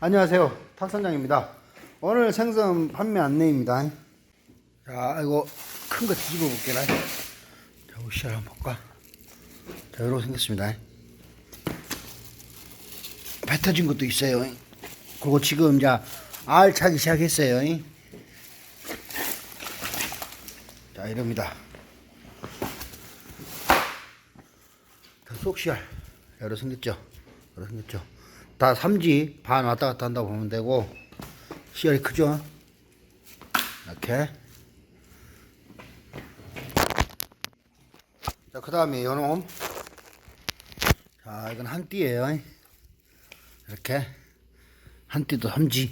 안녕하세요. 탁선장입니다. 오늘 생선 판매 안내입니다. 자, 이거 큰 거 뒤집어 볼게라. 자, 우시알 한번 볼까? 자, 이렇게 생겼습니다. 배 터진 것도 있어요. 그리고 지금 이제 알 차기 시작했어요. 자, 이럽니다. 자, 속시알. 여러 생겼죠? 여러 생겼죠? 다 3지 반 왔다 갔다 한다고 보면 되고, 씨알이 크죠? 이렇게. 자, 그 다음에 요놈. 자, 이건 한 띠예요. 이렇게. 한 띠도 3지.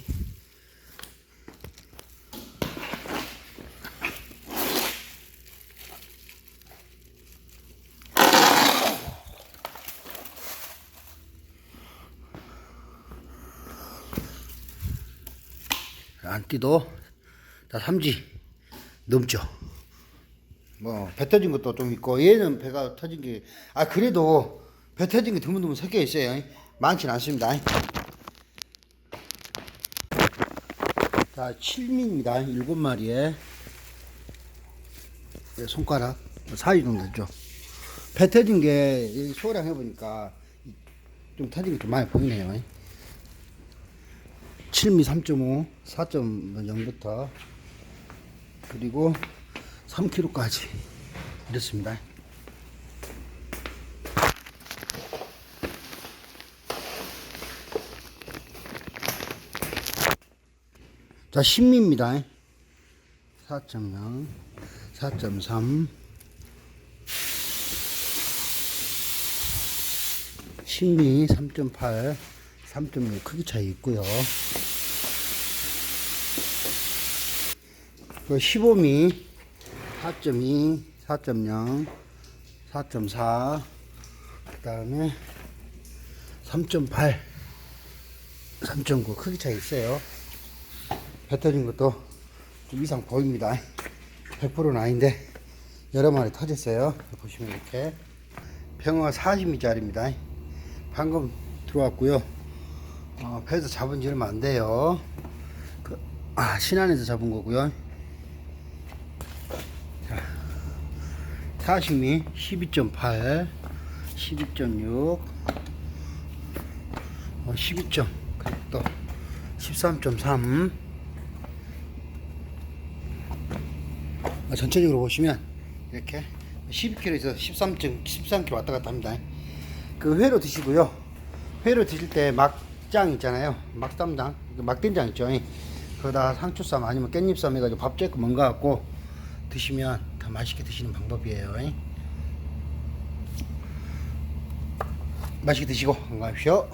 안띠도 다 3지 넘죠. 뭐 배 터진 것도 좀 있고 얘는 배가 터진 게 아 그래도 배 터진 게 드문드문 섞여 있어요. 많지는 않습니다. 자 7미입니다. 7마리에 손가락 4위 정도 되죠. 배 터진 게 소량 해보니까 좀 터진 게 좀 많이 보이네요. 7미 3.5, 4.0부터 그리고 3kg까지 이렇습니다. 자, 10미입니다. 4.0, 4.3, 10미 3.8, 3.6 크기 차이 있고요. 그 15미 4.2, 4.0, 4.4, 그 다음에 3.8, 3.9 크기 차이 있어요. 배 터진 것도 좀 이상 보입니다. 100%는 아닌데 여러 마리 터졌어요. 보시면 이렇게 병어 40미짜리입니다. 방금 들어왔고요. 어, 배에서 잡은 지 얼마 안 돼요. 그, 아, 신안에서 잡은 거고요. 40미 12.8 12.6 어, 12점 그리고 또 13.3 어, 전체적으로 보시면 이렇게 12kg에서 13. 13kg 왔다 갔다 합니다 그 회로 드시고요 회로 드실 때막 장 있잖아요 막쌈장 그 막된장 있죠 거기다 상추쌈 아니면 깻잎쌈 해가지고 밥 재고 뭔가 갖고 드시면 더 맛있게 드시는 방법이에요. 맛있게 드시고 건강하십시오.